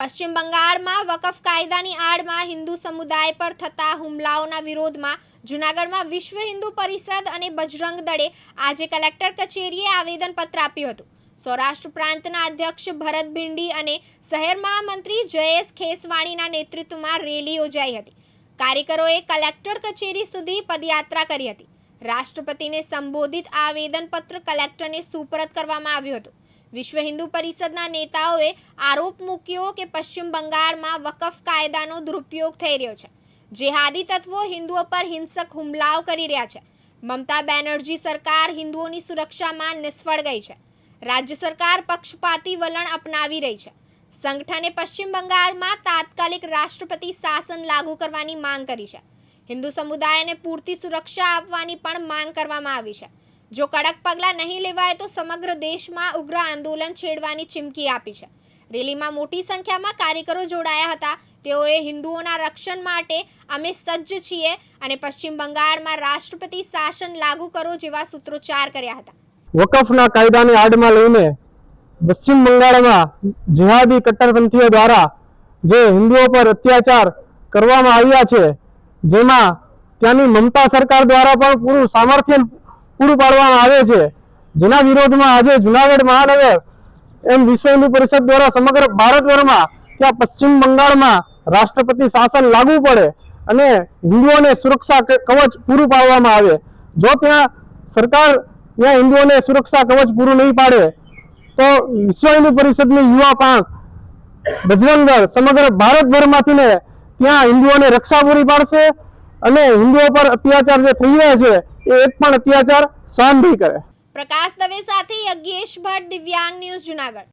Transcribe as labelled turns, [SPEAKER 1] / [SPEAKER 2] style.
[SPEAKER 1] પશ્ચિમ બંગાળમાં વકફ કાયદાની આડમાં હિન્દુ સમુદાય પર થતા હુમલાઓના વિરોધમાં જૂનાગઢમાં વિશ્વ હિન્દુ પરિષદ અને બજરંગ દળે આજે કલેક્ટર કચેરીએ આવેદનપત્ર આપ્યું હતું. સૌરાષ્ટ્ર પ્રાંતના અધ્યક્ષ ભરત ભીંડી અને શહેર મહામંત્રી જયેશ ખેસવાણીના નેતૃત્વમાં રેલી યોજાઈ હતી. કાર્યકરોએ કલેક્ટર કચેરી સુધી પદયાત્રા કરી હતી. રાષ્ટ્રપતિને સંબોધિત આવેદનપત્ર કલેક્ટરને સુપરત કરવામાં આવ્યું હતું. વિશ્વ હિન્દુ પરિષદના નેતાઓએ આરોપ મૂક્યો કે પશ્ચિમ બંગાળમાં વકફ કાયદાનો દુરુપયોગ થઈ રહ્યો છે. જેહાદી તત્વો હિન્દુઓ પર હિંસક હુમલાઓ કરી રહ્યા છે. મમતા બેનર્જી સરકાર હિન્દુઓની સુરક્ષામાં નિષ્ફળ ગઈ છે. રાજ્ય સરકાર પક્ષપાતી વલણ અપનાવી રહી છે. સંગઠને પશ્ચિમ બંગાળમાં તાત્કાલિક રાષ્ટ્રપતિ શાસન લાગુ કરવાની માંગ કરી છે. હિન્દુ સમુદાયને પૂરતી સુરક્ષા આપવાની પણ માંગ કરવામાં આવી છે. જો કડક પગલાં નહીં લેવાય તો સમગ્ર દેશમાં ઉગ્ર આંદોલન છેડવાની ચીમકી આપી છે. રેલીમાં મોટી સંખ્યામાં કાર્યકરો જોડાયા હતા. તેઓએ હિન્દુઓના રક્ષણ માટે અમે સજ્જ છીએ અને પશ્ચિમ બંગાળમાં રાષ્ટ્રપતિ શાસન લાગુ કરો જેવા સૂત્રોચ્ચાર કર્યા હતા.
[SPEAKER 2] વકફના કાયદાની આડમાં લઈને પશ્ચિમ બંગાળમાં જિહાદી કટ્ટરપંથીઓ દ્વારા જે હિન્દુઓ પર અત્યાચાર કરવામાં આવ્યા છે, જેમાં ત્યાંની મમતા સરકાર દ્વારા પણ પૂરું સામર્થ્ય પૂરું પાડવામાં આવે છે. જેના વિરોધમાં આજે જુનાગઢ મહાનગર એમ વિશ્વ હિન્દુ પરિષદ દ્વારા સમગ્ર ભારતભરમાં ત્યાં પશ્ચિમ બંગાળમાં રાષ્ટ્રપતિ શાસન લાગુ પડે અને હિન્દુઓને સુરક્ષા કવચ પૂરું પાડવામાં આવે. જો ત્યાં સરકાર ત્યાં હિન્દુઓને સુરક્ષા કવચ પૂરું નહીં પાડે, તો વિશ્વ હિન્દુ પરિષદની યુવા પાંખ બજરંગ સમગ્ર ભારતભરમાંથી ને ત્યાં હિન્દુઓને રક્ષા પૂરી પાડશે અને હિન્દુઓ પર અત્યાચાર જે થઈ રહ્યા છે એ એક પણ અત્યાચાર સહન નહીં કરે.
[SPEAKER 1] પ્રકાશ દવે સાથે યજ્ઞેશ ભટ્ટ, દિવ્યાંગ ન્યૂઝ જુનાગઢ.